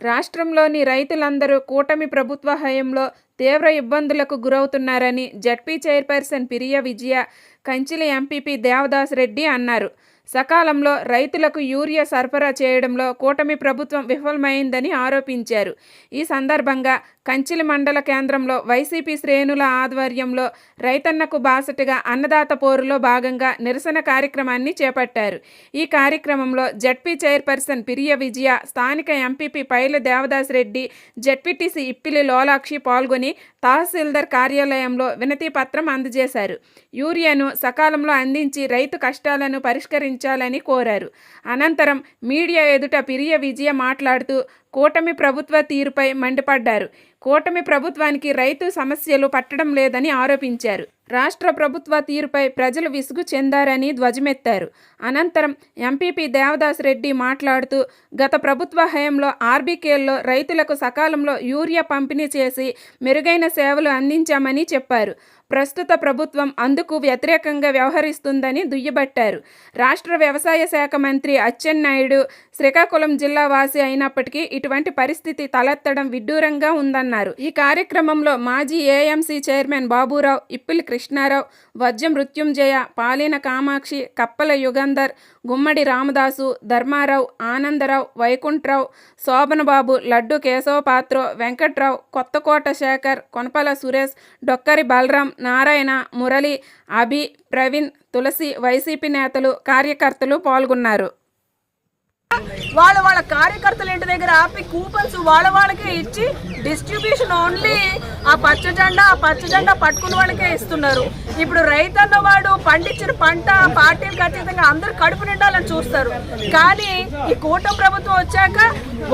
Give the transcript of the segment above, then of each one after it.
రాష్ట్రంలోని రైతులందరూ కూటమి ప్రభుత్వ హయంలో తీవ్ర ఇబ్బందులకు గురవుతున్నారని ZP chairperson Piriya Vijaya Kanchili MPP Devadas Reddy అన్నారు. సకాలంలో రైతులకు యూరియా సరఫరా చేయడంలో కూటమి ప్రభుత్వం విఫలమైందని ఆరోపించారు. ఈ సందర్భంగా కంచిలి మండల కేంద్రంలో వైసీపీ శ్రేణుల ఆధ్వర్యంలో రైతన్నకు బాసటగా అన్నదాత పోరులో భాగంగా నిరసన కార్యక్రమాన్ని చేపట్టారు. ఈ కార్యక్రమంలో జడ్పీ చైర్పర్సన్ పిరియ విజయ స్థానిక ఎంపీపీ పైల దేవదాస్ రెడ్డి జడ్పీటీసీ ఇప్పిలి లోలాక్షి పాల్గొని తహసీల్దార్ కార్యాలయంలో వినతి పత్రం అందజేశారు. యూరియాను సకాలంలో అందించి రైతు కష్టాలను ప్రకటించాలని కోరారు. అనంతరం మీడియా ఎదుట పిరియ విజయ మాట్లాడుతూ కూటమి ప్రభుత్వ తీరుపై మండిపడ్డారు. కూటమి ప్రభుత్వానికి రైతు సమస్యలు పట్టడం లేదని ఆరోపించారు. రాష్ట్ర ప్రభుత్వ తీరుపై ప్రజలు విసుగు చెందారని ధ్వజమెత్తారు. అనంతరం ఎంపీపీ దేవదాస్ రెడ్డి మాట్లాడుతూ గత ప్రభుత్వ హయంలో ఆర్బీకేల్లో రైతులకు సకాలంలో యూరియా పంపిణీ చేసి మెరుగైన సేవలు అందించామని చెప్పారు. ప్రస్తుత ప్రభుత్వం అందుకు వ్యతిరేకంగా వ్యవహరిస్తుందని దుయ్యబట్టారు. రాష్ట్ర వ్యవసాయ శాఖ మంత్రి అచ్చెన్నాయుడు శ్రీకాకుళం జిల్లా వాసి అయినప్పటికీ ఇటువంటి పరిస్థితి తలెత్తడం విడ్డూరంగా ఉందన్నారు. ఈ కార్యక్రమంలో మాజీ AMC chairman Baburao Ippili Krishnarao Vajra Mruthyunjaya Palina Kamakshi Kappala Yugandhar Gummadi Ramadasu Dharmarao Anandarao Vaikuntarao Sobhanababu Laddu Kesavapatro Venkatrao Kothakota Sekhar Konapala Suresh Dokkari Balaram Narayana Murali Abhi Praveen Tulasi YCP నేతలు కార్యకర్తలు పాల్గొన్నారు. వాళ్ళ వాళ్ళ కార్యకర్తల ఇంటి దగ్గర ఆపి coupons వాళ్ళ వాళ్ళకే ఇచ్చి డిస్ట్రిబ్యూషన్ ఓన్లీ ఆ పచ్చ జెండా ఆ పచ్చ జెండా పట్టుకున్న వాళ్ళకే ఇస్తున్నారు. ఇప్పుడు రైతన్న వాడు పండించిన పంట పార్టీలు ఖచ్చితంగా అందరు కడుపు నిండాలని చూస్తారు. కానీ ఈ కూటమి ప్రభుత్వం వచ్చాక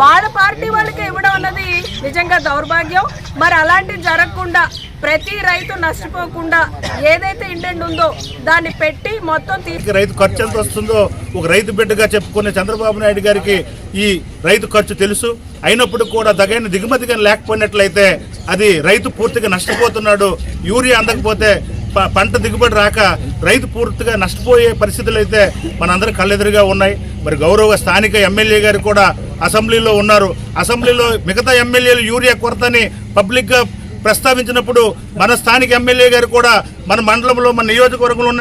వాళ్ళ పార్టీ వాళ్ళకే ఇవ్వడం అన్నది నిజంగా దౌర్భాగ్యం. మరి అలాంటివి జరగకుండా ప్రతి రైతు నష్టపోకుండా ఏదైతే ఇండెంట్ ఉందో దాన్ని పెట్టి మొత్తం తీ రైతు ఖర్చు ఎంత వస్తుందో ఒక రైతు బిడ్డగా చెప్పుకునే చంద్రబాబు నాయుడు గారికి ఈ రైతు ఖర్చు తెలుసు. అయినప్పుడు కూడా తగైన దిగుమతి కానీ లేకపోయినట్లయితే అది రైతు పూర్తిగా నష్టపోతున్నాడు. యూరియా అందకపోతే ప- పంట దిగుబడి రాక రైతు పూర్తిగా నష్టపోయే పరిస్థితులు అయితే మనందరి కళ్ళెదురుగా ఉన్నాయి. మరి గౌరవ స్థానిక ఎమ్మెల్యే గారు కూడా అసెంబ్లీలో ఉన్నారు. అసెంబ్లీలో మిగతా ఎమ్మెల్యేలు యూరియా కొరతని పబ్లిక్గా ప్రస్తావించినప్పుడు మన స్థానిక ఎమ్మెల్యే గారు కూడా మన మండలంలో మన నియోజకవర్గంలో ఉన్న